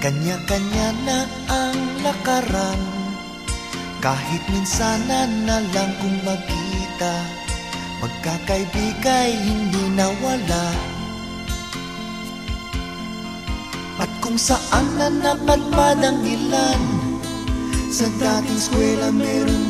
Kanya-kanya na ang lakaran Kahit minsanan na lang kung magkita Magkakaibigay hindi nawala. At kung saan na napadpad ang ilan Sa dating eskwela meron